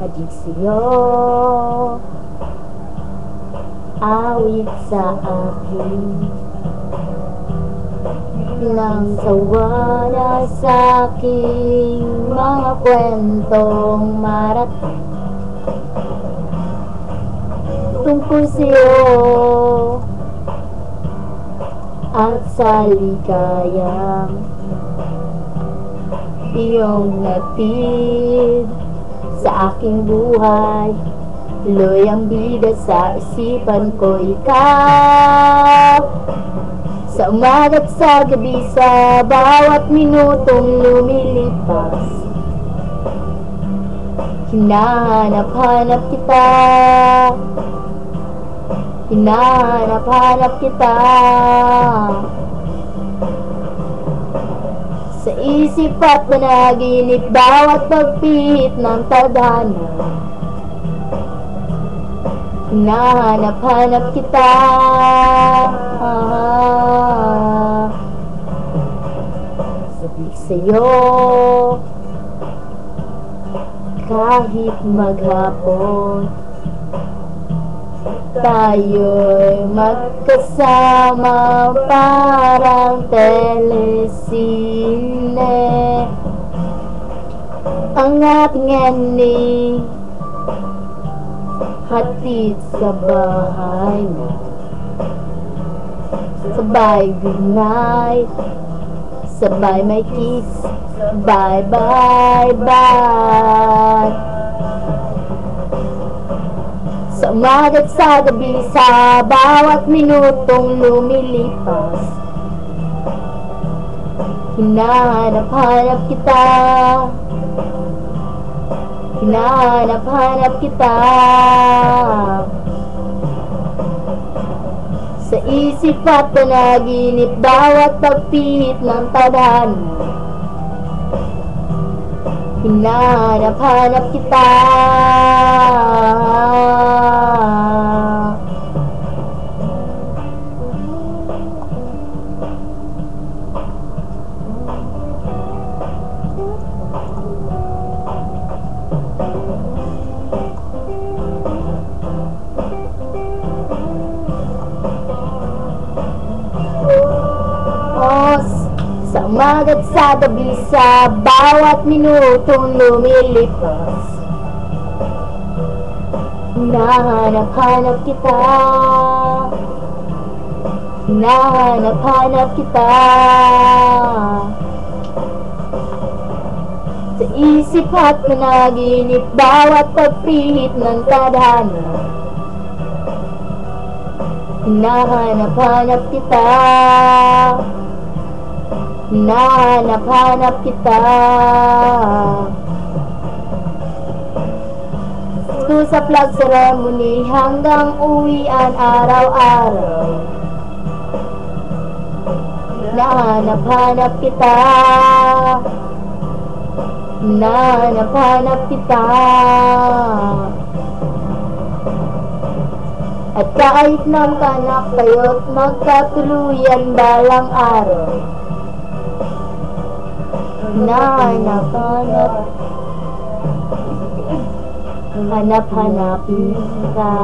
Adisyo Awit sa akin. Nang sawa na sa aking mga kwentong marating Tungkol sa'yo At sa ligayang Iyong natid sa aking buhay Tuloy ang bida sa isipan ko ikaw. Sa umaga't sa gabi sa bawat minutong lumilipas Hinahanap-hanap kita Hinahanap-hanap kita. Sa isip at panaginip Bawat pagpihit ng tadhana. Hinahanap-hanap kita. Sabi sa'yo. Kahit maghapon Tayo'y magkasama Parang telesine Ang ating ending Hatid sa bahay mo Sabay good night Sabay may kiss. Bye bye bye Sa umaga't sa gabi Sa bawat minutong lumilipas Hinahanap-hanap kita. Hinahanap-hanap kita. Sa isip at panaginip Bawat pagpihit ng tadhana Hinahanap-hanap kita Sa umaga't sa gabi Sa bawat minutong lumilipas Hinahanap-hanap kita. Hinahanap-hanap kita isip at panaginip Bawat pagpihit ng tadhana. Hinahanap-hanap kita. Hinahanap-hanap kita. Sa flag ceremony Hanggang uwian araw-araw. Hinahanap-hanap kita Hinahanap-hanap kita. At kahit nang kanak kayo't magkatuluyan balang araw Hinahanap-hanap Hanap-hanapin ka